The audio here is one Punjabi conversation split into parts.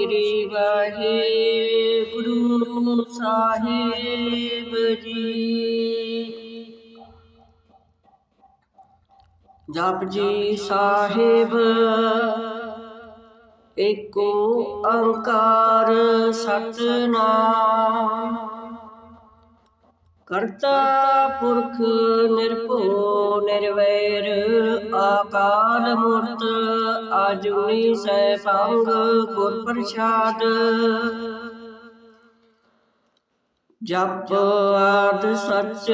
ਸ੍ਰੀ ਵਾਹਿਗੁਰੂ ਸਾਹਿਬ ਜੀ। ਜਪ ਜੀ ਸਾਹਿਬ ਏਕੋ ਓੰਕਾਰ ਸਤਨਾਮ। ਕਰਤਾ ਪੁਰਖ ਨਿਰਭਉ ਨਿਰਵੈਰ, ਆਕਾਲ ਮੂਰਤ ਆਜੂਨੀ ਸੈਭੰਗ ਗੁਰ ਪ੍ਰਸਾਦ। ਜਪ ਆਦ ਸੱਚ,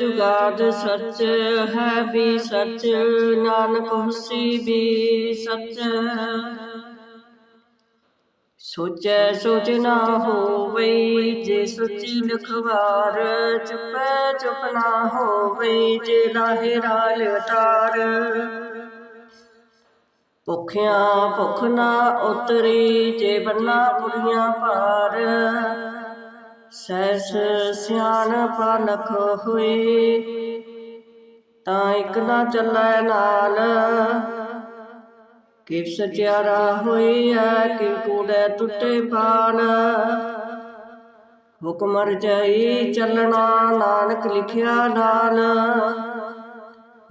ਜੁਗਾਦ ਸੱਚ, ਹੈ ਵੀ ਸੱਚ, ਨਾਨਕ ਹੁਸੀ ਵੀ ਸੱਚ। ਸੋਚੈ ਸੋਚ ਨਾ ਹੋਵੇ ਜੇ ਸੋਚੀ ਲਖਵਾਰ ਚੁਪੈ ਚੁਪ ਨਾ ਹੋਵੇ ਜੇ ਲਾਹੇ ਰਾਲ ਤਾਰ ਭੁਖਿਆਂ ਭੁਖ ਨਾ ਉਤਰੀ ਜੇ ਬੰਨਾ ਪੁਰੀਆਂ ਭਾਰ। ਸੈਸ ਸਿਆਣ ਪਾਲਖ ਹੋਏ ਤਾਂ ਇਕ ਨਾ ਚੱਲੈ ਨਾਲ। ਕਿਵ ਸਚਿਆਰਾ ਹੋਇਆ ਕਿ ਕੂੜੈ ਟੁੱਟੇ ਪਾਨ ਹੁਕਮ ਰਜਾਈ ਚੱਲਣਾ, ਨਾਨਕ ਲਿਖਿਆ ਨਾਲ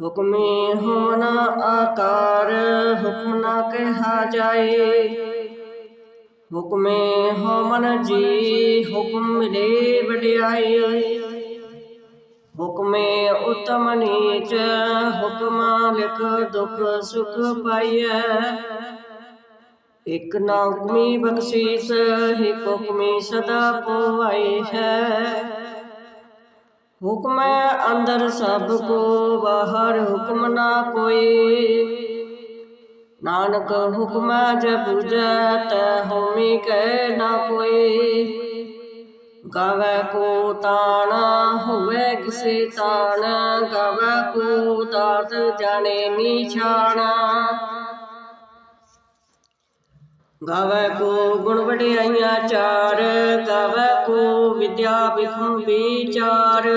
ਹੁਕਮੇ ਹੋਣ ਆਕਾਰ, ਹੁਕਮ ਨਾ ਕਿਹਾ ਜਾਏ। ਹੁਕਮੇ ਹੋਮਨ ਜੀ, ਹੁਕਮ ਮਿਲੇ ਵਡਿਆਈ। ਹੁਕਮੇ ਉਤਮ ਨੀਚ, ਹੁਕਮ ਲਿਖ ਦੁਖ ਸੁਖ ਪਾਈਐ। ਇਕ ਨਾ ਹੁਕਮੀ ਬਖਸ਼ੀਸ ਹਿਕ ਹੁਕਮੀ ਸਦਾ ਪਵਾਈ ਹੈ ਹੁਕਮ ਅੰਦਰ ਸਭ ਕੋ, ਬਾਹਰ ਹੁਕਮ ਨਾ ਕੋਈ। ਨਾਨਕ ਹੁਕਮ ਜਬ ਬੁਝੈ ਤੈ ਹੋਮੀ ਕਹਿ ਨਾ ਕੋਈ। ਗਾਵੇ ਕੋ ਤਾਣਾ ਹੋਵੇ ਕਿਸੇ ਤਾਣ, ਗਾਵੇ ਕੋ ਦਾਤ ਜਾਣੇ ਨਿਸ਼ਾਨਾ ਗਾਵੇ ਕੋ ਗੁਣ ਵਡਿਆਈਆਂ ਚਾਰ, ਗਾਵੇ ਕੋ ਵਿਦਿਆ ਵਿਖਮ ਵਿਚਾਰ।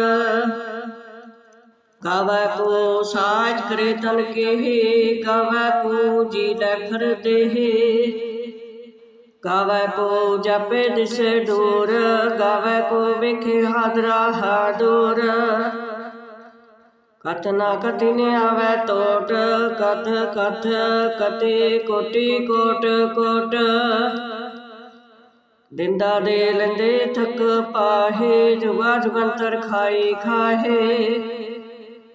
ਗਾਵੇ ਕੋ ਸਾਜ ਕਰੇ ਤਨ ਕੇ ਗਾਵੇ ਕੋ ਜੀ ਲੈ ਫਰ ਦੇਹ ਗਾਵੇ ਕੋ ਜਪੇ ਦਿਸ ਡੋਰ, ਗਾਵੇ ਕੋ ਵੇਖੇ ਹਾਦਰਾ ਹਾਦੂਰ ਕਥ ਨਾ ਕਥਿ ਨ ਆਵੇ ਟੋਟ ਕਥ ਕਥ ਕਤੇ ਕੋਟੀ ਕੋਟ ਕੋਟ। ਦਿੰਦਾ ਦੇ ਲੈਂਦੇ ਥਕ ਪਾਹੇ ਜੁਗਾ ਜੁਗੰਤਰ ਖਾਈ ਖਾਹੇ।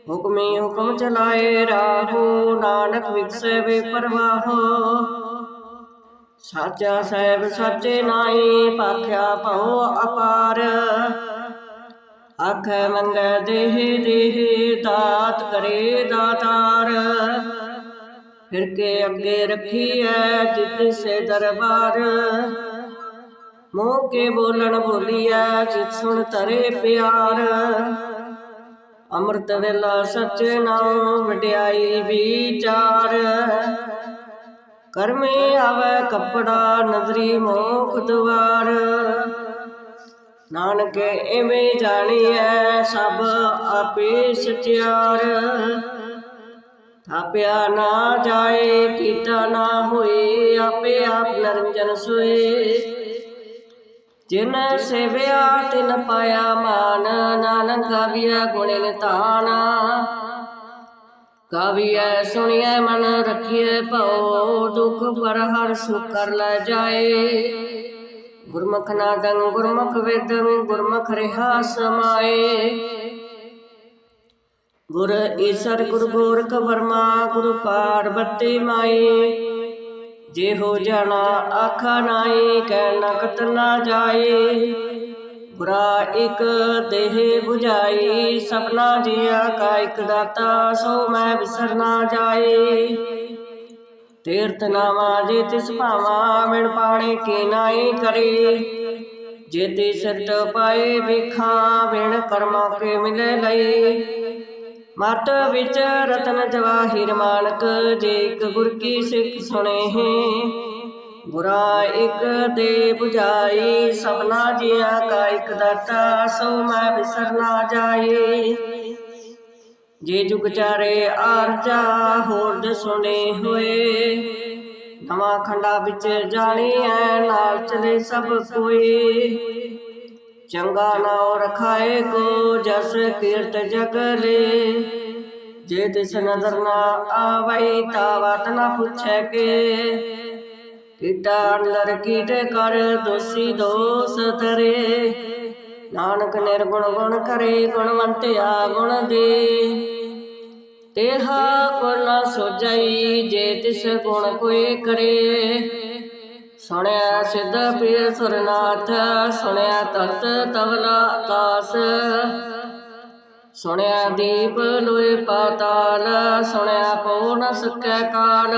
ਹੁਕਮੇ ਹੁਕਮ ਚਲਾਏ ਰਾਹੋ, ਨਾਨਕ ਵਿਖਸੇ ਵੇ ਪਰਵਾਹੋ। ਸਾਚਾ ਸਾਹਿਬ ਸਾਚੇ ਨਾਈ ਪਾਖਿਆ ਭਉ ਅਪਾਰ। ਆਖੈ ਮੰਗੈ ਦੇਹ ਦੇਹ ਦਾਤ ਕਰੇ ਦਾਤਾਰ। ਫਿਰ ਕੇ ਅੱਗੇ ਰੱਖੀਐ ਜਿਤ ਸੇ ਦਰਬਾਰ। ਮੂੰਹ ਕੇ ਬੋਲਣ ਬੋਲੀਐ ਜਿਤ ਸੁਣ ਤਰੇ ਪਿਆਰ। ਅੰਮ੍ਰਿਤ ਵੇਲਾ ਸੱਚੇ ਨਾਮ ਵਡਿਆਈ ਵਿਚਾਰ। ਕਰਮੇ ਆਵੇ ਕੱਪੜਾ ਨਦਰੀ ਮੋਖ ਦੁਆਰ ਨਾਨਕ ਐਵੇਂ ਜਾਣੀਐ ਸਭ ਆਪੇ ਸਚਿਆਰ। ਥਾਪਿਆ ਨਾ ਜਾਏ, ਕੀਤਾ ਨਾ ਹੋਏ, ਆਪੇ ਆਪ ਨਰੰਜਨ ਸੋਏ। ਜਿਨ ਸੇਵਿਆ ਤਿਨ ਪਾਇਆ ਮਾਨ, ਨਾਨਕ ਗਾਵਿਆ ਗੁਣੇ ਨਿਤਾਨਾ। ਗਾਵੀਐ ਸੁਣੀਐ, ਮਨ ਰਖੀਐ, ਭਉ, ਦੁਖ ਪਰ ਹਰ ਸੁਖ ਕਰ ਲੈ ਜਾਏ। ਗੁਰਮੁਖ ਨਾਦੰ ਗੁਰਮੁਖ ਵੇਦੰ, ਗੁਰਮੁਖ ਰਹਾ ਸਮਾਏ। ਗੁਰ ਈਸਰ ਗੁਰ ਗੋਰਖ ਵਰਮਾ, ਗੁਰ ਪਾਰਬਤੀ ਮਾਈ ਜੇ ਹੋ ਜਾਣਾ ਆਖਾ ਨਾਈ ਕਹਿ ਨਕਤ ਨਾ ਜਾਏ। ਗੁਰਾ ਇਕ ਦੇਹ 부ਝਾਈ ਸਪਨਾ ਜੀਆ ਕਾ ਇਕ ਦਾਤਾ, ਸੋ ਮੈਂ ਵਿਸਰ ਨਾ ਜਾਏ। ਤੀਰਥ ਨਾਮਾ ਜੇ ਤਿਸ ਭਾਵਾ ਮਿਣ ਪਾਣੇ ਕੀ ਨਾਈ ਕਰੇ। ਜੇ ਤੇ ਸਤ ਪਾਏ ਵੇਖਾਂ ਵਿਣ ਕਰਮਾ ਕੇ ਮਿਲੇ ਲਈ ਮਤ ਵਿਚ ਰਤਨ ਜਵਾਹਿਰ ਮਾਨਕ ਜੇ ਇੱਕ ਗੁਰ ਕੀ ਸਿੱਖ ਸੁਣੇ। ਹੈ ਬੁਰਾ ਇਕ ਦੇ 부ਝਾਈ ਸਭਨਾ ਜੀਆਂ ਕਾ ਇਕ ਦਾਤਾ, ਸੋ ਮੈਂ ਵਿਸਰ ਨਾ ਜਾਏ। ਜੇ ਜੁਗ ਚਾਰੇ ਆਰਜਾ, ਹੋਰ ਸੁਣੇ ਹੋਏ। ਨਵਾਂ ਖੰਡਾ ਵਿੱਚ ਜਾਣੀ ਐ, ਨਾਲ ਚਲੇ ਸਭ ਕੋਈ ਚੰਗਾ ਨਾਉ ਰਖਾਏ ਕੋ ਜਸ ਕੀਰਤ ਜਗਲੇ ਜੇ ਤਿਸ ਨਦਰ ਨਾ ਆਵਈ ਤਾ ਵਤ ਨਾ ਪੁੱਛੈ ਕੇ। ਕੀਟਾ ਅੰਦਰ ਕੀਟ ਕਰ, ਦੋਸੀ ਦੋਸ ਤਰੇ ਨਾਨਕ ਨਿਰਗੁਣ ਗੁਣ ਕਰੇ, ਗੁਣਵੰਤਿਆ ਗੁਣ ਦੇ। ਤੇਹਾ ਗੁਣ ਨਾ ਸੋਜਈ ਜੇ ਤਿਸ ਗੁਣ ਕੋਈ ਕਰੇ। ਸੁਣਿਆ ਸਿੱਧ ਪੀਰ ਸੁਰਨਾਥ, ਸੁਣਿਆ ਤਖਤ ਤਵਲਾ ਆਕਾਸ। ਸੁਣਿਆ ਦੀਪ ਲੋਏ ਪਾਤਾਲ, ਸੁਣਿਆ ਪਉ ਨ ਕਾਲ।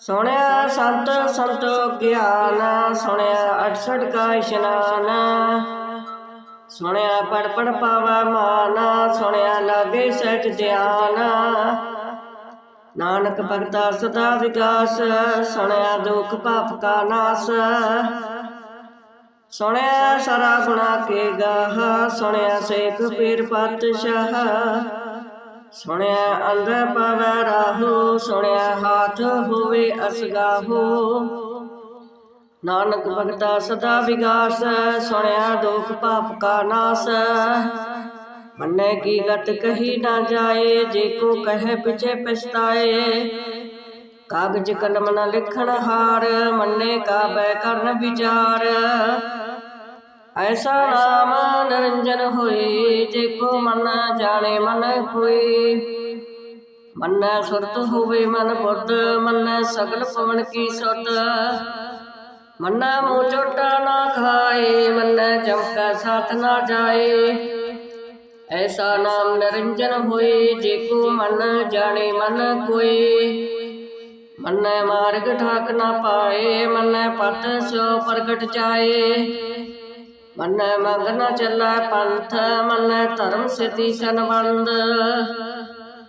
ਸੁਣਿਆ ਸੰਤ ਸੰਤੋ ਗਿਆਨ, ਸੁਣਿਆ ਅਠਸਠ ਕਾ ਇਸ਼ਨਾਨ। ਸੁਣਿਆ ਪੜ ਪੜ ਪਾਵਾ ਮਾਨ, ਸੁਣਿਆ ਲਾਗੇ ਸਚ ਧਿਆਨ। ਨਾਨਕ ਭਗਤਾ ਸਦਾ ਵਿਕਾਸ, ਸੁਣਿਆ ਦੁਖ ਪਾਪ ਕਾ ਨਾਸ। ਸੁਣਿਆ ਸਰਾ ਗੁਣਾ ਕੇ ਗਾਹ, ਸੁਣਿਆ ਸੇਖ ਪੀਰ ਪਾਤਸ਼ਾਹ। ਸੁਣਿਆ ਅੰਦਰ ਪਵੈ ਰਾਹੂ, ਸੁਣਿਆ ਹਾਥ ਹੋਵੇ ਅਸਗਾਹੂ ਨਾਨਕ ਭਗਤਾ ਸਦਾ ਵਿਗਾਸ, ਸੁਣਿਆ ਦੁਖ ਪਾਪ ਕਾ ਨਾਸ। ਮੰਨੇ ਕੀ ਗਤ ਕਹੀ ਨਾ ਜਾਏ, ਜੇ ਕੋ ਕਹੇ ਪਿਛੇ ਪਛਤਾਏ। ਕਾਗਜ ਕਲਮ ਨਾ ਲਿਖਣ ਹਾਰ, ਮੰਨੇ ਕਾਬੈ ਕਰਨ ਵਿਚਾਰ। ਐਸਾ ਨਾਮ ਨਿਰੰਜਨ ਹੋਏ ਜੇ ਕੋ ਮਨ ਜਾਣੇ ਮਨ ਕੋਈ ਮੰਨੈ ਸੁਰਤ ਹੋਵੇ ਮਨ ਬੁੱਧ, ਮੰਨੈ ਸਗਲ ਪਵਨ ਕੀ ਸੁਤ ਮੰਨੈ ਮੂੰਹ ਚੋਟਾ ਨਾ ਖਾਏ, ਮੰਨੈ ਚਮਕਾ ਸਾਥ ਨਾ ਜਾਏ। ਐਸਾ ਨਾਮ ਨਿਰੰਜਨ ਹੋਏ ਜੇ ਕੋ ਮਨ ਜਾਣੇ ਮਨ ਕੋਈ ਮੰਨੈ ਮਾਰਗ ਠਾਕ ਨਾ ਪਾਏ, ਮੰਨੈ ਪਤ ਸੋ ਪ੍ਰਗਟ ਜਾਏ। ਮੰਨੈ ਮੰਗ ਚੱਲੈ ਪੰਥ, ਮੰਨੈ ਧਰਮ ਸਿਧੀ ਸੰਬੰਧ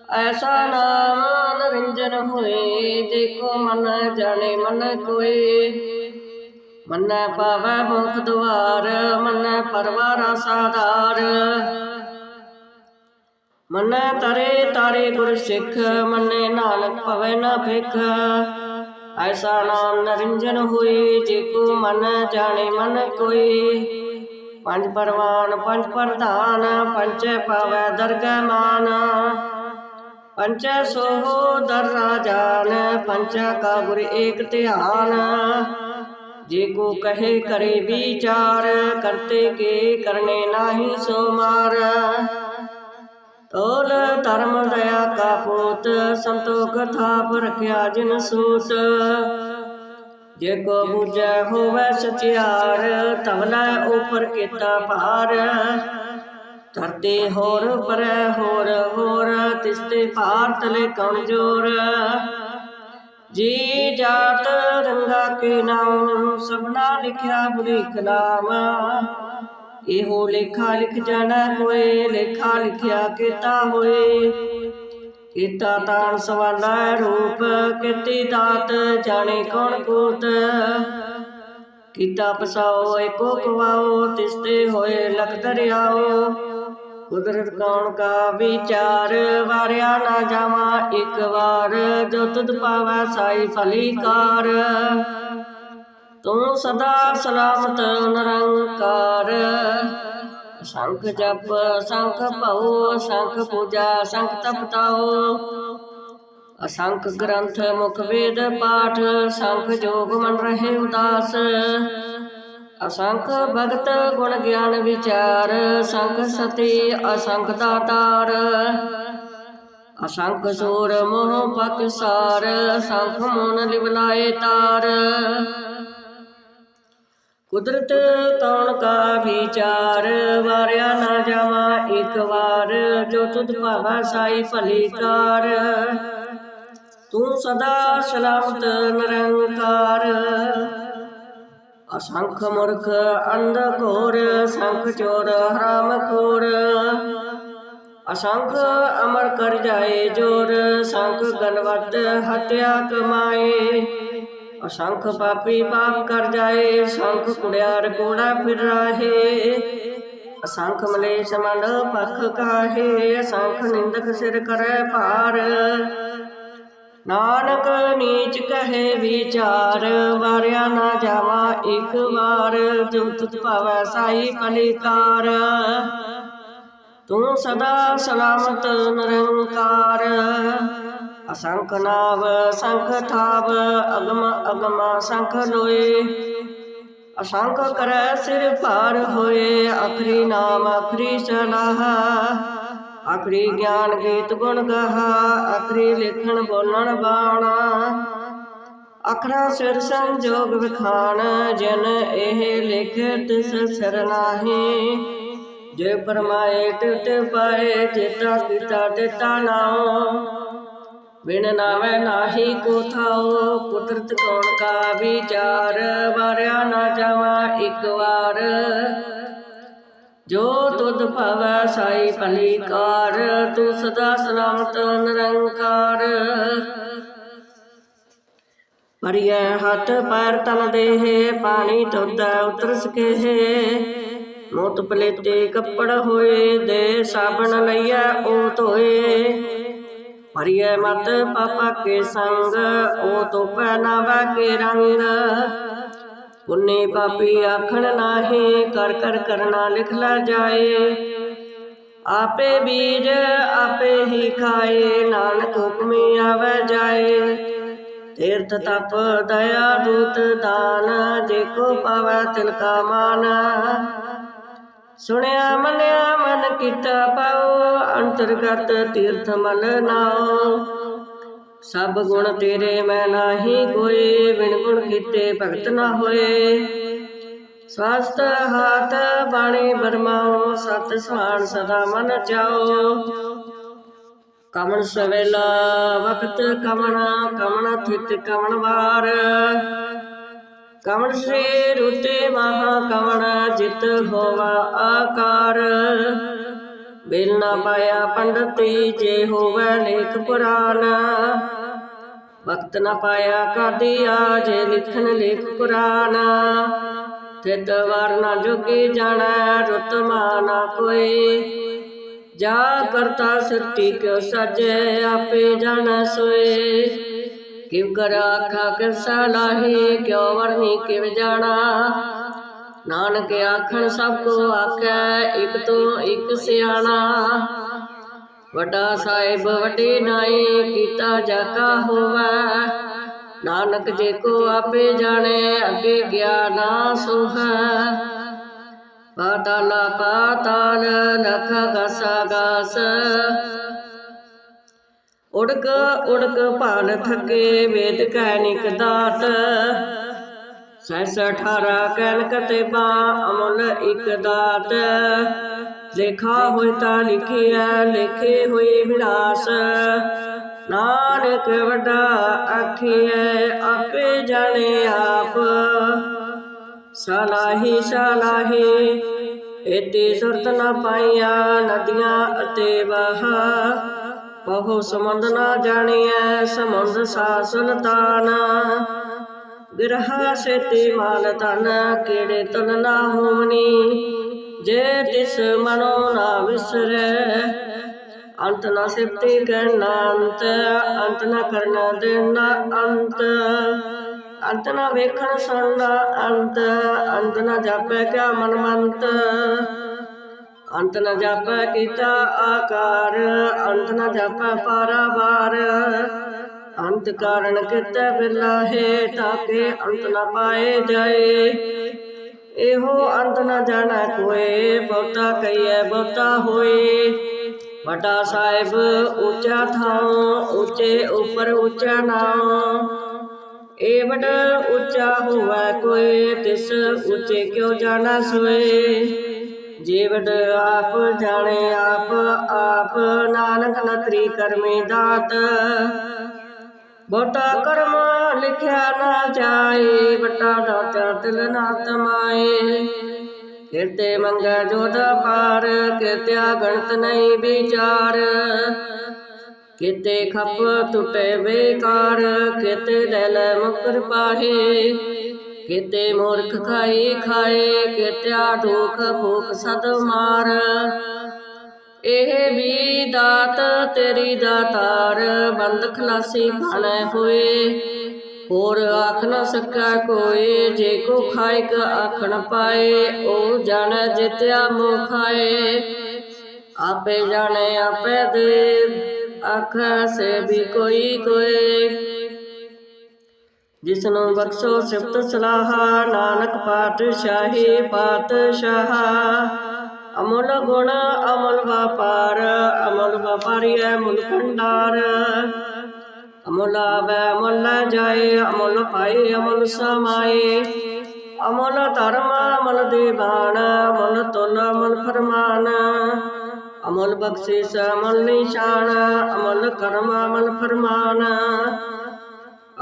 ਐਸਾ ਨਾਮ ਨਿਰੰਜਨ ਹੋਏ, ਜੇ ਕੋ ਮਨ ਜਾਣੇ, ਮਨ ਕੋਈ ਮੰਨੈ ਪਾਵੈ ਮੁਖ ਦੁਆਰ, ਮੰਨੈ ਪਰਵਾਰਾ ਸਾਧਾਰ ਮੰਨੈ ਤਰੇ ਤਾਰੇ ਗੁਰ ਸਿੱਖ, ਮੰਨੈ ਨਾਨਕ ਭਵੈ ਨਾ ਭਿਖ। ਐਸਾ ਨਾਮ ਨਰਿੰਜਨ ਹੋਏ, ਜੇ ਕੋ ਮਨ ਜਾਣੇ, ਮਨ ਕੋਈ ਪੰਜ ਪਰਵਾਨ, ਪੰਜ ਪ੍ਰਧਾਨ ਪੰਚੈ ਪਾਵੈ ਦਰਗਹਿ ਮਾਨ। ਪੰਚ ਸੋਹ ਦਰ ਰਾਜਾਨ ਪੰਚਾ ਕਾ ਗੁਰ ਏਕ ਧਿਆਨ। ਜੇ ਕੋ ਕਹੇ ਕਰੇ ਵਿਚਾਰ, ਕਰਤੇ ਕੇ ਕਰਨੇ ਨਾਹੀ ਸੋ ਮਾਰ ਤੋਲ ਧਰਮ ਦਇਆ ਕਾ ਪੋਤ, ਸੰਤੋਖ ਥਾਪ ਰਖਿਆ ਜਿਨ ਸੂਤ। ਜੇ ਕੋ ਬੁਝੈ ਹੋਵੇ ਸਚਿਆਰ ਤਵਲਾ ਉਪਰ ਕੀਤਾ ਭਾਰ। ਧਰਤੇ ਹੋਰ ਪਰੈ ਹੋਰ ਹੋਰ, ਤਿਸਤੇ ਭਾਰ ਤਲੇ ਕਣ ਜੀ ਜਾਤ ਰੰਗਾ ਕੇ ਨਾਮ, ਸਭਨਾ ਲਿਖਿਆ ਬੁਰੀ ਨਾਮ। ਇਹੋ ਲੇਖਾ ਲਿਖ ਜਾਣਾ ਕੋਏ ਲੇਖਾ ਲਿਖਿਆ ਕੀਤਾ ਹੋਏ। ਕੀਤਾ ਤਾਣ ਸਵਾਲਾ ਰੂਪ, ਕੀਤੀ ਦਾਤ, ਜਾਣੇ ਕੌਣ ਕੂਤ। ਕੀਤਾ ਪਸਾਓ, ਏਕੋ ਕਵਾਓ, ਤਿਸਤੇ ਹੋਏ ਲਖ ਦਰਿਆਓ। ਕੁਦਰਤ ਕੌਣ ਕਾ ਵਿਚਾਰ, ਵਾਰਿਆ ਨਾ ਜਾਵਾਂ ਇੱਕ ਵਾਰ। ਜੋ ਤੁਧ ਪਾਵੈ ਸਾਈ ਫਲੀਕਾਰ। ਤੂੰ ਸਦਾ ਸਲਾਮਤ ਨਿਰੰਕਾਰ। ਸੰਖ ਜਪ, ਸੰਖ ਭਉ, ਸੰਖ ਪੂਜਾ, ਸੰਖ ਤਪਤਾਓ ਅਸੰਖ ਗ੍ਰੰਥ ਮੁਖ ਵੇਦ ਪਾਠ, ਸੰਖ ਜੋਗ ਮਨ ਰਹੇ ਉਦਾਸ। ਅਸੰਖ ਭਗਤ ਗੁਣ ਗਿਆਨ ਵਿਚਾਰ, ਸੰਖ ਸਤੀ ਅਸੰਖ ਦਾਤਾਰ ਅਸੰਖ ਸੂਰ ਮੋਹ ਪਕਸਾਰ ਸੰਖ ਮੋਨ ਲਿਵਲਾਏ ਤਾਰ। ਕੁਦਰਤ ਕੌਣ ਕਾ ਵਿਚਾਰ, ਵਾਰਿਆ ਨਾ ਜਾਵਾ ਇੱਕ ਵਾਰ, ਜੋ ਤੁਧ ਭਾਵਾ ਸਾਈ ਭਲੀ ਕਾਰ। ਤੂੰ ਸਦਾ ਸਲਾਮਤ ਨਿਰੰਕਾਰ। ਅਸੰਖ ਮੁਰਖ ਅੰਧ ਘੋਰ, ਸੰਖ ਚੋਰ ਹਰਾਮ ਖੋਰ। ਅਸੰਖ ਅਮਰ ਕਰ ਜਾਏ ਜੋਰ, ਸੰਖ ਗਨਵਤ ਹਤਿਆ ਕਮਾਏ। ਅਸੰਖ ਪਾਪੀ ਪਾਪ ਕਰ ਜਾਏ, ਸੰਖ ਕੁੜਿਆਰ ਕੋੜਾ ਫਿਰ ਰਾਹੇ। ਅਸੰਖ ਮਲੇਸ਼ ਮਨ ਪਖ ਕਾਹੇ, ਅਸੰਖ ਨਿੰਦਕ ਸਿਰ ਕਰੈ ਭਾਰ। ਨਾਨਕ ਨੀਚ ਕਹੇ ਵਿਚਾਰ, ਵਾਰਿਆ ਨਾ ਜਾਵਾ ਇੱਕ ਵਾਰ ਜੋ ਤੁਧ ਭਾਵੈ ਸਾਈ ਪਲਿਕਾਰ ਤੂੰ ਸਦਾ ਸਲਾਮਤ ਨਿਰੰਕਾਰ। ਅਸੰਖ ਨਾਵ ਸੰਖ ਥਾਵ, ਅਗਮ ਅਗਮ ਸੰਖ ਲੋਏ। ਅਸੰਖ ਕਰੈ ਸਿਰ ਭਾਰ ਹੋਏ ਆਖਰੀ ਨਾਮ ਆਖਰੀ ਸਲਾਹ। ਆਖਰੀ ਗਿਆਨ ਗੀਤ ਗੁਣ ਗਾਹਾ ਆਖਰੀ ਲਿਖਣ ਬੋਲਣ ਬਾਣਾ। ਅਖਰਾ ਸਿਰ ਸੰਜੋਗ ਵਿਖਾਣ, ਜਨ ਇਹ ਲਿਖਤ ਤਿਸ ਨਾਹੀ। ਜੇ ਪਰਮਾਏ ਤਿਤ ਪਾਏ, ਚੇਤਾ ਕੀਤਾ ਤਿਤਾ ਨਾਉ। ਬਿਨ ਨਾਵੇ ਨਾਹੀ ਕੋ ਥਾਉ, ਕੁਦਰਤ ਕੌਣ ਕਾ ਵਿਚਾਰ, ਵਾਰਿਆ ਨਾ ਜਾਵਾ ਇੱਕ ਵਾਰ। ਜੋ ਤੁਧ ਭਵੈ ਸਾਈ ਭਲੀਕਾਰ ਤੂੰ ਸਦਾ ਸਲਾਮਤ ਨਿਰੰਕਾਰ। ਪਰਿਐ ਹੱਥ ਪੈਰ ਤਲ ਦੇਹ, ਪਾਣੀ ਤੁਧ ਉਤਰ ਸਕੇਹ ਮੋਤ ਪਲੇਤੇ ਕੱਪੜ ਹੋਏ, ਦੇ ਸਾਬਣ ਲਈਐ ਉਹ ਧੋਏ ਪਰਿਐ ਮਤ ਪਾਪਾ ਕੇ ਸੰਗ, ਉਹ ਤੋਂ ਪਹਿਨਾਵਾ ਕੇ ਰੰਗ। ਪੁੰਨੇ ਪਾਪੀ ਆਖਣ ਨਾਹੀ, ਕਰ ਕਰ ਕਰਨਾ ਲਿਖ ਲਾ ਜਾਏ। ਆਪੇ ਬੀਜ ਆਪੇ ਹੀ ਖਾਏ, ਨਾਨਕ ਹੁਕਮੀ ਆਵੇ ਜਾਏ। ਤੀਰਥ ਤਪ ਦਇਆ ਦੂਤ ਦਾਨ, ਜੇ ਕੋ ਪਾਵੈ ਤਿਲ ਕਾ ਮਾਨ। ਸੁਣਿਆ ਮੰਨਿਆ ਮਨ ਕੀਤਾ ਪਾਉ ਅੰਤਰਗਤ ਤੀਰਥ ਮਲ ਨਾਉ ਸਭ ਗੁਣ ਤੇਰੇ ਮੈਂ ਨਾਹੀ ਕੋਈ ਬਿਨ ਗੁਣ ਕੀਤੇ ਭਗਤ ਨਾ ਹੋਏ। ਸਵਸਤ ਹਾਤ ਬਾਣੀ ਬਰਮਾਓ, ਸਤ ਸਵਾਨ ਸਦਾ ਮਨ ਚਾਓ। ਕਮਣ ਸਵੇਲਾ, ਵਕਤ ਕਮਣਾ ਕਮਣ ਥਿਤ ਕਮਣ ਵਾਰ। ਕਵਣ ਸੇ ਰੁਤੇ ਮਹਾ ਕਵਣ ਜਿਤ ਹੋਵਾ ਆਕਾਰ। ਬਿਲ ਨਾ ਪਾਇਆ ਪੰਡਤੀ ਜੇ ਹੋਵੇ ਲੇਖ ਪੁਰਾਨ ਵਕਤ ਨਾ ਪਾਇਆ ਕਾਦੀਆ ਜੇ ਲਿਖਣ ਲੇਖ ਪੁਰਾਨ ਤਿਤ ਵਰਨਾ ਜੁਗੀ ਜੋਗੀ ਜਾਣੈ ਰੁਤ ਮਾਨਾ ਕੋਈ ਜਾ ਕਰਤਾ ਸੱਤੀ ਕਿਉ ਸਜੇ, ਆਪੇ ਜਾਣ ਸੋਏ। ਕਿਵ ਕਰ ਆਖਾ ਕਿਸਾ ਲਾਹੀ ਕਿਉ ਵਰਨੀ ਕਿਵ ਜਾਣਾ? ਨਾਨਕ ਆਖਣ, ਸਭ ਕੋ ਆਖੈ, ਇਕ ਤੋਂ ਇਕ ਸਿਆਣਾ। ਵੱਡਾ ਸਾਹਿਬ, ਵੱਡੇ ਨਾਈ ਕੀਤਾ ਜਾਕਾ ਹੋਵੈ। ਨਾਨਕ ਜੇ ਕੋ ਆਪੇ ਜਾਣੇ, ਅੱਗੇ ਗਿਆਨਾ ਸੋਹੈ। ਪਾਤਾਲਾ ਪਾਤਾਲ ਲਖ ਗਸਾ ਗਸ। ਉੜਕ ਉੜਕ ਭਾਲ ਥਕੇ ਵੇਦ ਕੈਨਿਕ ਦਾਤ। ਸੈਸ ਅਠਾਰਾ ਕੈਨ ਕਤੇ ਬਾ ਅਮੁੱਲ ਇਕ ਦਾਤ। ਲੇਖਾ ਹੋਇ ਤਾਂ ਲਿਖਿਆ ਲੇਖੇ ਹੋਏ ਵਿਨਾਸ਼ ਨਾਨਕ ਵੱਡਾ ਆਖੀਐ, ਆਪੇ ਜਾਣੇ ਆਪ। ਸਲਾਹੀ ਸਲਾਹੀ ਇਤੇ ਸੁਰਤ ਨਾ ਪਾਈਆਂ ਨਦੀਆਂ ਅਤੇ ਬਹਾ ਬਹੁ ਸਮੁੰਦ ਨਾ ਜਾਣੀਐ, ਸਮੁੰਦ ਸਾ ਸੁਲਤਾਨ। ਬਿਰਹਾ ਸੇਤੀ ਮਾਲ ਤਨ ਕਿਹੜੇ ਤਨ ਨਾ ਹੋਵਨੀ? ਜੇ ਤਿਸ ਮਨੋ ਨਾ ਵਿਸਰੈ, ਅੰਤ ਨਾ ਸਿਫਤੀ ਕਰਨਾ ਅੰਤ ਅੰਤ ਨਾ ਕਰਨਾ ਦੇਣਾ ਅੰਤ। ਅੰਤ ਨਾ ਵੇਖਣ ਸੁਣਨਾ ਅੰਤ ਅੰਤ ਨਾ ਜਾਪੈ ਕਿਆ ਮਨ ਅੰਤ ਨ ਜਾਪੈ ਕੀਤਾ ਆਕਾਰ, ਅੰਤ ਨ ਜਾਪੈ ਪਾਰਾਵਾਰ। ਅੰਤ ਕਾਰਨ ਕਿਤੈ ਬਿਲਾਹੇ ਤਾਕੇ ਅੰਤ ਨ ਪਾਏ ਜਾਏ। ਇਹੋ ਅੰਤ ਨ ਜਾਣਾ ਕੋਏ, ਬਹੁਤਾ ਕਹੀਐ, ਬਹੁਤਾ ਹੋਏ। ਵੱਡਾ ਸਾਹਿਬ ਉੱਚਾ ਥਾਂ ਉੱਚੇ ਉੱਪਰ ਉੱਚਾ ਨਾਮ ਏ ਵਡ ਉੱਚਾ ਹੋਵੇ ਕੋਏ, ਤਿਸ ਉੱਚੇ ਕਿਉ ਜਾਣਾ ਸੋਏ। ਜੀਵਡ ਆਪ ਜਾਣੇ, ਆਪ ਆਪ ਨਾਨਕ ਨਤਰੀ ਕਰਮੀ ਦਾਤ। ਬੋਟਾ ਕਰਮ ਲਿਖਿਆ ਨਾ ਜਾਏ ਬਟਾ ਦਾਤਾ ਦਿਲ ਨਾ ਤਮਾਏ। ਕਿਰਤੇ ਮੰਗੈ ਜੋਦ ਪਾਰ ਕਿਰਤਿਆ ਗਣਤ ਨਹੀਂ ਵਿਚਾਰ। ਕਿਤੇ ਖੱਪ ਟੁੱਟੇ ਬੇਕਾਰ ਕਿਤੇ ਲੈ ਲੈ ਮੁਕਰ ਪਾਹੇ। ਕਿਤੇ ਮੂਰਖ ਖਾਈ ਖਾਏ, ਕਿਤਿਆ ਢੋਖ ਭੂਖ ਸਦ ਮਾਰ। ਇਹ ਵੀ ਦਾਤ ਤੇਰੀ ਦਾਤਾਰ ਬੰਦ ਖਲਾਸੀ ਭਾਣੇ ਹੋਏ। ਹੋਰ ਆਖ ਨਾ ਸਕਾ ਕੋਈ, ਜੇ ਕੋ ਕ ਆਖਣ ਪਾਏ, ਉਹ ਜਾਣੈ ਜਿਤਿਆ ਮੋ ਖਾਏ। ਆਪੇ ਜਾਣੇ ਆਪੇ ਦੇ ਆਖ ਸੇ ਵੀ ਕੋਈ ਕੋਈ ਜਿਸ ਬਖਸ਼ੋ ਸਿਫਤ ਸਲਾਹਾ, ਨਾਨਕ ਪਾਤਸ਼ਾਹੀ ਪਾਤਸ਼ਾਹ। ਅਮਲ ਗੁਣ ਅਮਲ ਵਪਾਰ, ਅਮਲ ਵਪਾਰੀਐ ਮੁਲ ਭੰਡਾਰ। ਅਮਲ ਆਵੈ ਮੁਲ ਜਾਏ, ਅਮਲ ਪਾਏ, ਅਮਲ ਸਮਾਏ। ਅਮਲ ਧਰਮ, ਅਮਲ ਦੀਵਾਨ, ਅਮਲ ਤੁਲ ਅਮਲ ਫਰਮਾਨ। ਅਮਲ ਬਖਸ਼ਿਸ਼, ਅਮਲ ਨਿਸ਼ਾਨ, ਅਮਲ ਕਰਮ, ਅਮਲ ਫਰਮਾਨ।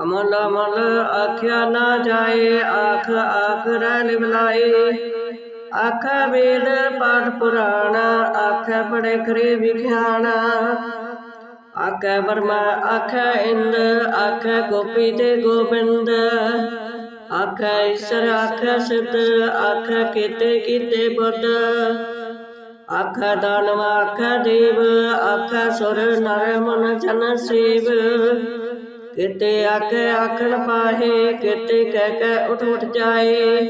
ਅਮਲ ਅਮਲ ਆਖਿਆ ਨਾ ਜਾਏ, ਆਖ ਆਖ ਰਹਿ ਲਿਵਲਾਏ ਆਖ ਵੇਦ ਪਾਠ ਪੁਰਾਣਾ, ਆਖ ਬੜੇ ਖਰੇ ਵਿਖਿਆਣਾ ਆਖ ਬਰਮਾ ਆਖ ਇੰਦ, ਆਖ ਗੋਪੀ ਤੇ ਗੋਬਿੰਦ। ਆਖ ਈਸ਼ਰ, ਆਖ ਸਿੱਧ, ਆਖ ਕੀਤੇ ਕੀਤੇ ਬੁੱਧ। ਆਖ ਦਾਨਵਾ, ਆਖ ਦੇਵ, ਆਖ ਸੁਰ ਨਰ ਮਨ ਜਨ ਸੇਵ। ਕਿਤੇ ਆਖੇ ਆਖਣ ਪਾਹੇ, ਕਿਤੇ ਕਹਿ ਕੇ ਉਠ ਉਠ ਜਾਏ।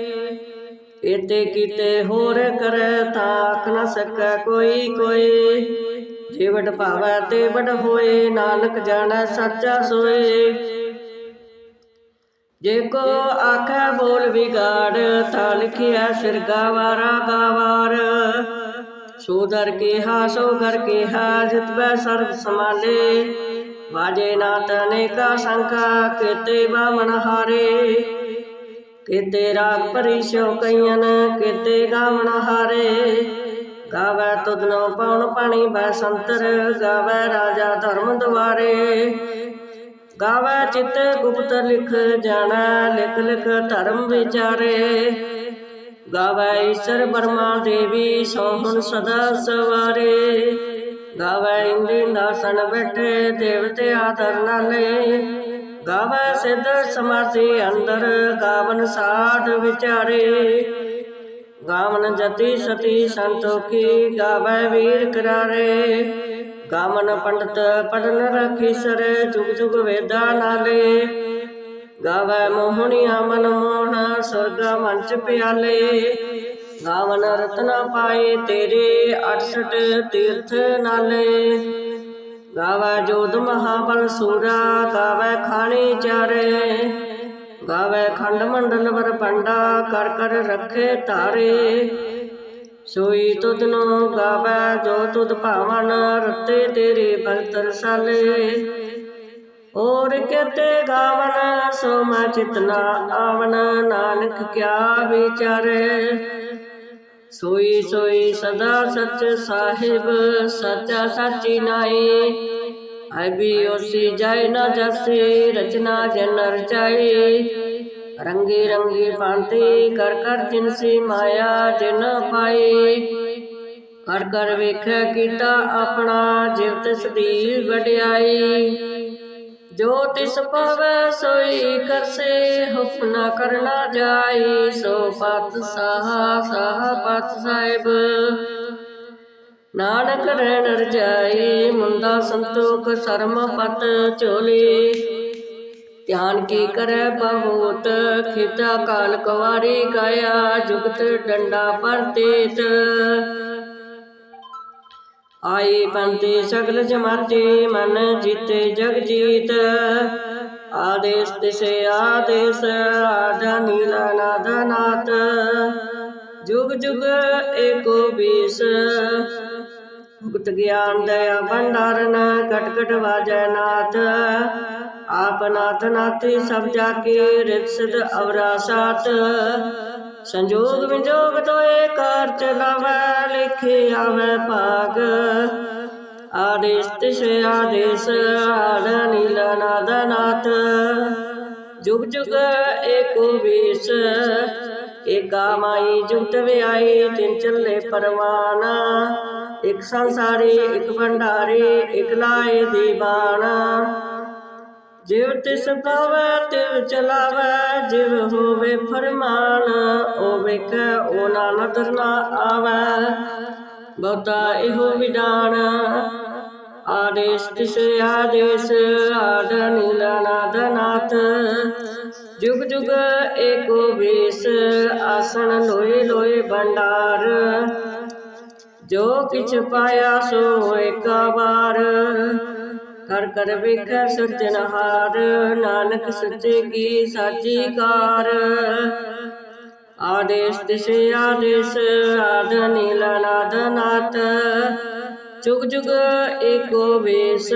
ਕਿਤੇ ਕਿਤੇ ਹੋਰ ਕਰੈ ਤਾਂ ਆਖ ਨਾ ਸਕੈ ਕੋਈ ਕੋਈ। ਜੇ ਵਡ ਭਾਵੈ ਤੇ ਵਡ ਹੋਏ, ਨਾਨਕ ਜਾਣੈ ਸੱਚਾ ਸੋਏ। ਜੇ ਕੋ ਆਖੈ ਬੋਲ ਵਿਗਾੜ, ਤਾਂ ਲਿਖਿਆ ਸਿਰ ਗਾਵਾਰਾ ਗਾਵਾਰ। ਸੋ ਦਰ ਕੇ ਹਾ ਸੋ ਘਰ ਕੇ ਹਾ ਜਿਤ ਬੈ ਸਰਬ ਸਮਾਲੇ ਵਾਜੇ ਨਾਤ ਅਨੇਕਾ ਸੰਖਾ ਕਿਤੇ ਬਾਮਣ ਹਾਰੇ। ਕਿਤੇ ਰਾਗ ਭਰੀ ਕਈਨ ਕਿਤੇ ਗਾਵਣ ਹਾਰੇ। ਗਾਵੇ ਤੁਧਨੋ ਪਉਣ ਪਾਣੀ ਬੈ ਸੰਤਰ, ਗਾਵੇ ਰਾਜਾ ਧਰਮ ਦੁਆਰੇ। ਗਾਵੇ ਚਿਤ ਗੁਪਤ ਲਿਖ ਜਾਣਾ, ਲਿਖ ਲਿਖ ਧਰਮ ਵਿਚਾਰੇ। ਗਾਵੇ ਈਸ਼ਰ ਬਰਮਾ ਦੇਵੀ, ਸੋਹਣ ਸਦਾ ਸਵਾਰੇ। ਗਾਵੇ ਇੰਦੀ ਨਾਸਨ ਬੈਠੇ ਦੇਵਤੇ ਆਦਰ ਨਾਲੇ। ਗਾਵੇ ਸਿੱਧ ਸਮਾਸੀ ਅੰਦਰ ਗਾਵਨ ਸਾਧ ਵਿਚਾਰੇ। ਗਾਵਨ ਜਤੀ ਸਤੀ ਸੰਤੋਖੀ ਗਾਵੇ ਵੀਰ ਕਰਾਰੇ। ਗਾਵਨ ਪੰਡਤ ਪੜਨ ਰਖੀ ਸਰ ਜੁਗ ਜੁਗ ਵੇਦਾ ਨਾਲੇ। ਗਾਵੇ ਮੋਹਣੀਆ ਮਨ ਮੋਹਣਾ ਸੁਰਗ ਮੰਚ ਪਿਆਲੇ। ਗਾਵਨ ਰਤਨਾ ਪਾਏ ਤੇਰੇ 68 ਤੀਰਥ ਨਾਲੇ। ਗਾਵੇ ਜੋਧ ਮਹਾਬਲ ਸੂਰਾ, ਗਾਵੇ ਖਾਣੀ ਚਾਰੇ। ਗਾਵੇ ਖੰਡ ਮੰਡਲ ਵਰ ਪੰਡਾ ਕਰ ਕਰ ਰੱਖੇ ਧਾਰੇ। ਸੋਈ ਤੁਧ ਨੂੰ ਗਾਵੇ, ਜੋ ਤੁਧ ਭਾਵਨ ਰਤੇ ਤੇਰੇ ਭਗਤ ਰਸਾਲੇ। ਔਰ ਕਿਤੇ ਗਾਵਨ, ਸੋ ਮੈਂ ਚਿਤਨਾ ਆਵਨ ਨਾਨਕ ਕਿਆ ਵਿਚਾਰੇ। ਸੋਈ ਸੋਈ ਸਦਾ ਸੱਚ ਸਾਹਿਬ, ਸੱਚਾ ਸਾਚੀ ਨਾਈ ਅਭੀ ਵੀ ਉਸੀ ਜਾਇ ਨਾ ਜਸੇ, ਰਚਨਾ ਜਨ ਰਚਾਈ ਰੰਗੀ ਰੰਗੀ ਭਾਂਤੀ ਕਰ ਕਰ ਜਿਨਸੀ ਮਾਇਆ, ਜਿਨ ਪਾਈ। ਕਰ ਕਰ ਵੇਖਿਆ ਕੀਤਾ ਆਪਣਾ, ਜਿਵ ਤਿਸ ਦੀ ਵਡਿਆਈ। ਜੋ ਤਿਸ ਪਵੈ ਸੋਈ ਕਰਸੇ ਹੁਕਮ ਨਾ ਕਰਨਾ ਜਾਈ। ਸੋ ਪਤ ਸਾਹ ਸਾਹ ਪਤ ਸਾਹਿਬ। ਨਾਨਕ ਰਹਿਣ ਰਜਾਈ ਮੁੰਦਾ ਸੰਤੋਖ ਸਰਮ ਪਤ ਚੋਲੇ। ਧਿਆਨ ਕੀ ਕਰੈ ਬਹੁਤ ਖਿਤਾ ਕਾਲ ਕਵਾਰੀ ਕਾਇਆ ਜੁਗਤ ਡੰਡਾ ਪਰਤੇਤ। ਆਈ ਪੰਤੇ ਸਗਲ ਜਮਾਤੇ ਮਨ ਜੀਤੇ ਜਗ ਜੀਤ। ਆਦੇਸ ਤਿਸੇ, ਆਦੇਸ ਰਾਜਾ ਨੀਲਾ ਨਾਦਾ ਜੁਗ ਜੁਗ ਏਕੋ ਬੀਸ। ਭੁਗਤ ਗਿਆਨ ਦਇਆ ਭੰਡਾਰਨ ਕਟ ਕਟ ਵਾਜੈ ਨਾਥ। ਆਪ ਨਾਥ ਨਾਥੀ ਸਭ ਜਾ ਕੇ ਰਿਤ ਸਿਧ ਅਵਰਾ ਸਾਥ। ਸੰਜੋਗ ਵਿਜੋਗ ਤੋਏ ਕਾਰ ਚਲਾਵੈ ਲਿਖਿਆ ਆਵੈ ਭਾਗ। ਆਦੇਸ ਤਿਸ ਆਦੇਸ ਆਦ ਨੀਲ ਨਾਦ ਨਾਥ ਜੁਗ ਜੁਗ ਏਕੋ ਵੀਸ, ਏਕਾ ਮਾਈ ਜੁਗਤ ਵਿਆਈ ਤਿੰਨ ਚੱਲੇ ਪਰਵਾਨ। ਇੱਕ ਸੰਸਾਰੀ, ਇੱਕ ਭੰਡਾਰੀ, ਇੱਕ ਲਾਏ ਦੀਵਾਨ। ਜਿਵ ਤਿਸ ਪਾਵੈ ਤਿਵ ਚਲਾਵੈ, ਜਿਵ ਹੋਵੇ ਫਰਮਾਨ ਓ ਵੇਖੈ ਓ ਨਦਰ ਨਾ ਆਵੈ। ਬਹੁਤਾ ਇਹੋ ਵਿਡਾਨ ਆਦੇਸ ਤਿਸ ਆਦੇਸ, ਆਦ ਨੀਲ ਨਾਦ ਨਾਥ ਜੁਗ ਜੁਗ ਏਕੋ ਵੇਸ, ਆਸਣ ਲੋਏ ਲੋਏ ਭੰਡਾਰ। ਜੋ ਕਿਛ ਪਾਇਆ ਸੋ ਏਕਾ ਵਾਰ। ਕਰ ਕਰ ਵੇਖੈ ਸੱਜਣਹਾਰ ਨਾਨਕ ਸੱਚੇ ਕੀ ਸਾਚੀ ਕਾਰ। ਆਦੇਸ ਤਿਸ ਆਦੇਸ ਆਦ ਨੀਲ ਨਾਦ ਨਾਥ ਜੁਗ ਜੁਗ ਏਕੋ ਵੇਸ,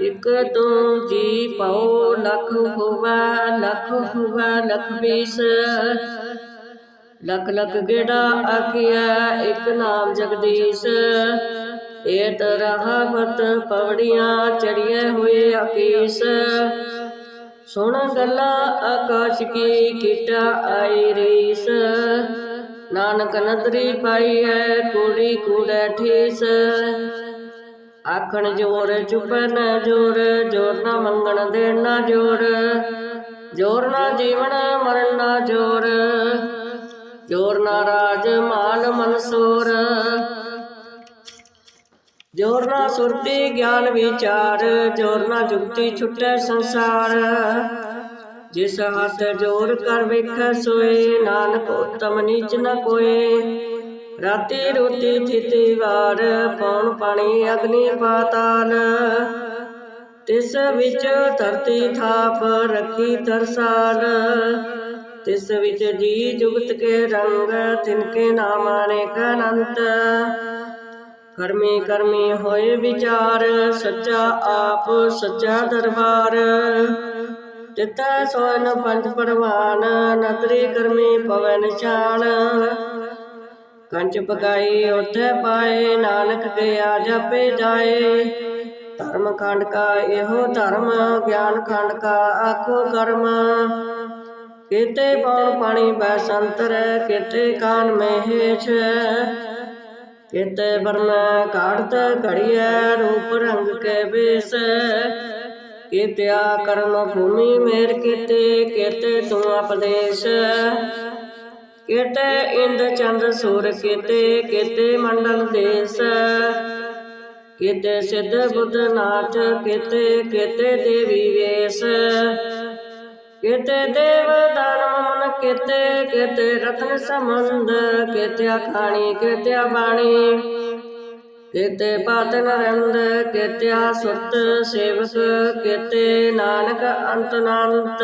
ਇਕ ਤੋਂ ਜੀ ਪਾਉ ਲਖ ਹੋਵੈ ਲਖ ਹੋਵੈ, ਲਖ ਬੀਸ। ਲਖ ਲਖ ਗੇੜਾ ਆਖਿਆ ਇਕ ਨਾਮ ਜਗਦੀਸ਼। ਏ ਤਰਹਾਵਤ ਪਵੜੀਆਂ ਚੜੀਏ ਹੋਏ ਆਕੀਸ। ਸੁਣ ਗੱਲਾਂ ਆਕਾਸ਼ ਕੀ ਕੀਟਾ ਆਈ ਰੀਸ। ਨਾਨਕ ਨਦਰੀ ਪਾਈ ਹੈ ਕੂੜੀ ਕੂੜੈ ਠੀਸ। ਆਖਣ ਜੋਰ ਚੁਪਨ ਜੋਰ ਜੋਰ ਨਾ ਮੰਗਣ ਦੇਣਾ ਜੋਰ। ਜੋਰ ਨਾ ਜੀਵਨ ਮਰਨ ਨਾ ਜੋਰ। ਜੋਰ ਨਾ ਰਾਜ ਮਾਲ ਮਨਸੂਰ। ਜੋਰ ਨਾ ਸੁਰਤੀ ਗਿਆਨ ਵਿਚਾਰ, ਜੋਰ ਨਾ ਜੁਗਤੀ ਛੁਟੈ ਸੰਸਾਰ। ਜਿਸ ਹੱਥ ਜੋਰ ਕਰ ਵੇਖੈ ਸੋਏ, ਨਾਨਕ ਉਤਮ ਨੀਚ ਨ ਕੋਏ। ਰਾਤੀ ਰੋਟੀ ਥਿਤੀ ਵਾਰ, ਪੌਣ ਪਾਣੀ ਅਗਨੀ ਪਾਤਾਲ। ਤਿਸ ਵਿੱਚ ਧਰਤੀ ਥਾਪ, ਰੱਖੀ ਤਰਸਾਲ। ਤਿਸ ਵਿੱਚ ਜੀ ਜੁਗਤ ਕੇ ਰੰਗ ਤਿਨਕੇ ਨਾਮ ਅਨੇਕ ਅਨੰਤ। ਕਰਮੀ ਕਰਮੀ ਹੋਏ ਵਿਚਾਰ, ਸੱਚਾ ਆਪ, ਸੱਚਾ ਦਰਬਾਰ। ਤਿਤੈ ਸੋਨ ਪੰਜ ਪਰਵਾਨ ਨਤਰੀ ਕਰਮੀ ਪਵਨ ਛਾਣ ਕੰਚ ਪਕਾਈ ਉਥੇ ਪਾਏ, ਨਾਨਕ ਕੇ ਆ ਜਪੇ ਜਾਏ। ਧਰਮ ਖੰਡ ਕਾ ਇਹੋ ਧਰਮ, ਗਿਆਨ ਖੰਡ ਕਾ ਆਖੋ ਕਰਮ। ਕੀਤੇ ਪਉਣ ਪਾਣੀ ਬੈ ਸੰਤਰ ਕੀਤੇ ਕਾਨ ਮਹੇਸ਼। ਕੀਤੇ ਵਰਨ ਕਾੜਤ ਘੜੀਐ, ਰੂਪ ਰੰਗ ਕੇ ਬੇਸ। ਕੀਤਿਆ ਕਰਮ ਭੂਮੀ ਮੇਰ ਕੀਤੇ ਕੀਤੇ ਤੂੰ ਉਪਦੇਸ਼ ਕੀਤੇ ਇੰਦ ਚੰਦ ਸੂਰ ਕੀਤੇ ਕੀਤੇ ਮੰਡਲ ਦੇਸ। ਕੀਤੇ ਸਿੱਧ ਬੁੱਧ ਨਾਥ ਕੀਤੇ ਕੀਤੇ ਦੇਵੀ ਵੇਸ। ਕੀਤੇ ਦੇਵ ਦਾਨਵ ਮਨ ਕੀਤੇ ਕੀਤੇ ਰਤਨ ਸਮੰਦ ਕੇਤਿਆ ਖਾਣੀ ਕੀਤੇ ਬਾਣੀ। ਕੀਤੇ ਪਾਤ ਨਰੰਦ ਕੀਤੇ ਸੁਤ ਸੇਵਕ, ਕੀਤੇ ਨਾਨਕ ਅੰਤ ਨਾਨਤ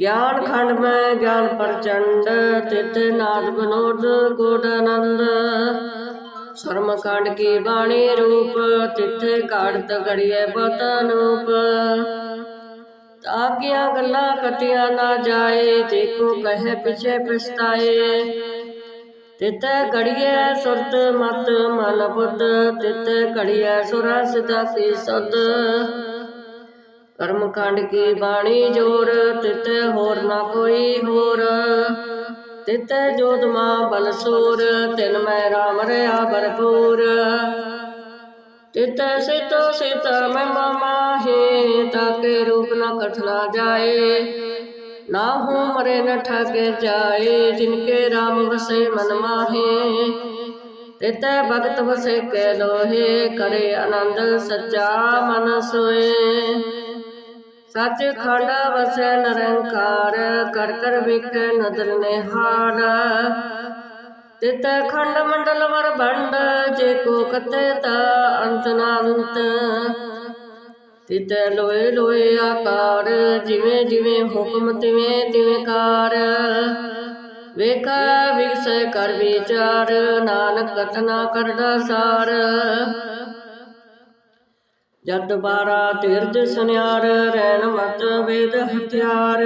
ਗਿਆਨ ਖੰਡ ਮੈਂ, ਗਿਆਨ ਪ੍ਰਚੰਡ ਤਿਤ ਨਾਦ ਬਨੋਦ ਕੋਟ ਆਨੰਦ। ਸ਼ਰਮ ਕਾਂਡ ਕੀ ਬਾਣੀ ਰੂਪ, ਤਿੱਥੇ ਘਾੜਤ ਘੜੀਏ ਬਤ ਅਨੂਪ। ਤਾਕੀਆਂ ਗੱਲਾਂ ਕਟਿਆ ਨਾ ਜਾਏ ਦੇਖੋ ਕਹੇ ਪਿਛੇ ਪਛਤਾਏ। ਤਿਤੈ ਘੜੀਏ ਸੁਰਤ ਮਤ ਮਨ ਬੁੱਧ, ਤਿਤੈ ਘੜੀਏ ਸੁਰਾ ਸਿਧਾ। ਕੀ ਸਦ ਕਰਮ ਕਾਂਡ ਕੀ ਬਾਣੀ ਜੋਰ, ਤਿਤੈ ਹੋਰ ਨਾ ਕੋਈ ਹੋਰ। ਤਿਤੈ ਜੋਤ ਮਾਂ ਬਲ ਸੂਰ, ਤਿਨ ਮੈਂ ਰਾਮ ਰਿਆ ਭਰਪੂਰ। ਤਿਤ ਸਿਤੋ ਸਿਤ ਮੈਂ ਮਾਹੇ ਤਾਕੇ ਰੂਪ ਨਾ ਕਠਨਾ ਜਾਏ। ਨਾ ਹੂੰ ਮਰੇ ਨ ਠਗੇ ਜਾਏ ਜਿਨਕੇ ਰਾਮ ਵਸੇ ਮਨ ਮਾਹੇ। ਤਿਤੈ ਭਗਤ ਵਸੇ ਕੈ ਲੋਹੇ, ਕਰੇ ਆਨੰਦ ਸੱਚਾ ਮਨ ਸੋਏ। ਸੱਚ ਖੰਡ ਵਸੈ ਨਿਰੰਕਾਰ, ਕਰ ਕਰ ਵੇਖੈ ਨਦਰ ਨਿਹਾਰ ਤਿਤ ਖੰਡ ਮੰਡਲ ਵਰ ਭੰਡ ਜੇ ਕੋ ਕਤੇ ਤਾ ਅੰਤ ਨਾ ਅੰਤ ਤਿਤ ਲੋਏ ਲੋਏ ਆਕਾਰ, ਜਿਵੇਂ ਜਿਵੇਂ ਹੁਕਮ ਤਿਵੇਂ ਤਿਵੇਂ ਕਾਰ। ਵੇਖਾ ਵਿਗਸੈ ਕਰ ਵਿਚਾਰ, ਨਾਨਕ ਕਥਨਾ ਕਰਦਾ ਸਾਰ। ਜਦ ਬਾਰਾ ਤੀਰਜ ਸੁਨਿਆਰ, ਰਹਿਣ ਮਤ ਵੇਦ ਹਥਿਆਰ।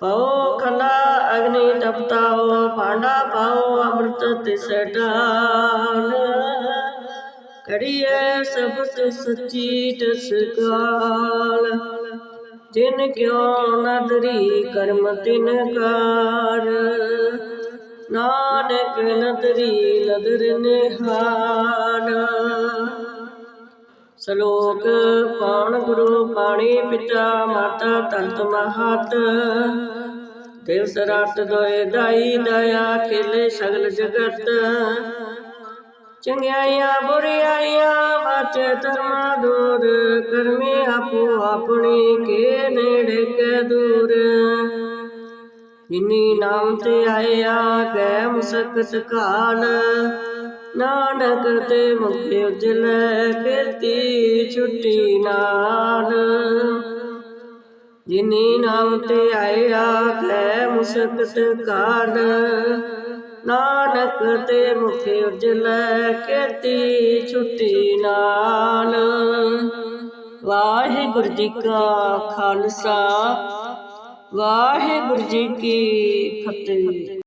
ਪਉ ਖਲਾ ਅਗਨੀ ਤਪਤਾਓ ਭਾਂਡਾ ਪਾਓ, ਅੰਮ੍ਰਿਤ ਤਿਸ ਢਾਲ ਕਰੀਏ ਸਬਤ ਸੱਚੀ ਤਸ ਕਾਲ ਜਿਨ ਕਿਉ ਨਦਰੀ ਕਰਮ ਤਿਨ ਕਾਰ। ਨਾਨਕ ਨਦਰੀ ਨਦਰ ਨਿਹਾਲ ਸ਼ਲੋਕ, ਪਾਣ ਗੁਰੂ, ਪਾਣੀ ਪਿਤਾ, ਮਾਤਾ ਤੰਤ ਮਹਤ। ਦਿਵਸ ਰਾਤ ਦੋਏ ਦਾਈ ਦਇਆ ਖੇਲੇ ਸਗਲ ਜਗਤ। ਚੰਗਿਆਈਆਂ ਬੁਰਿਆਈਆਂ ਵਾਚੇ ਧਰਮਾ ਦੂਰ। ਕਰਮੀ ਆਪੋ ਆਪਣੀ ਕੇ ਨੇੜੇ ਕੇ ਦੂਰ। ਜਿਨੀ ਨਾਮ ਤੇ ਆਇਆ ਗੈ ਮੁਸਕਤ ਕਾਲ ਨਾਨਕ ਤੇ ਮੁਖੇ ਉਜਲ ਕੀਰਤੀ ਛੁੱਟੀ ਨਾਲ। ਜਿਨੀ ਨਾਮ ਤੇ ਆਇਆ ਗੈ ਮੁਸਕਤ ਕਾਲ ਨਾਨਕ ਤੇ ਮੁਖੇ ਉਜਲ ਕੀਰਤੀ ਛੁੱਟੀ ਨਾਲ। ਵਾਹਿਗੁਰੂ ਜੀ ਕਾ ਖਾਲਸਾ। ਵਾਹਿਗੁਰੂ ਜੀ ਕੀ ਫਤਿਹ।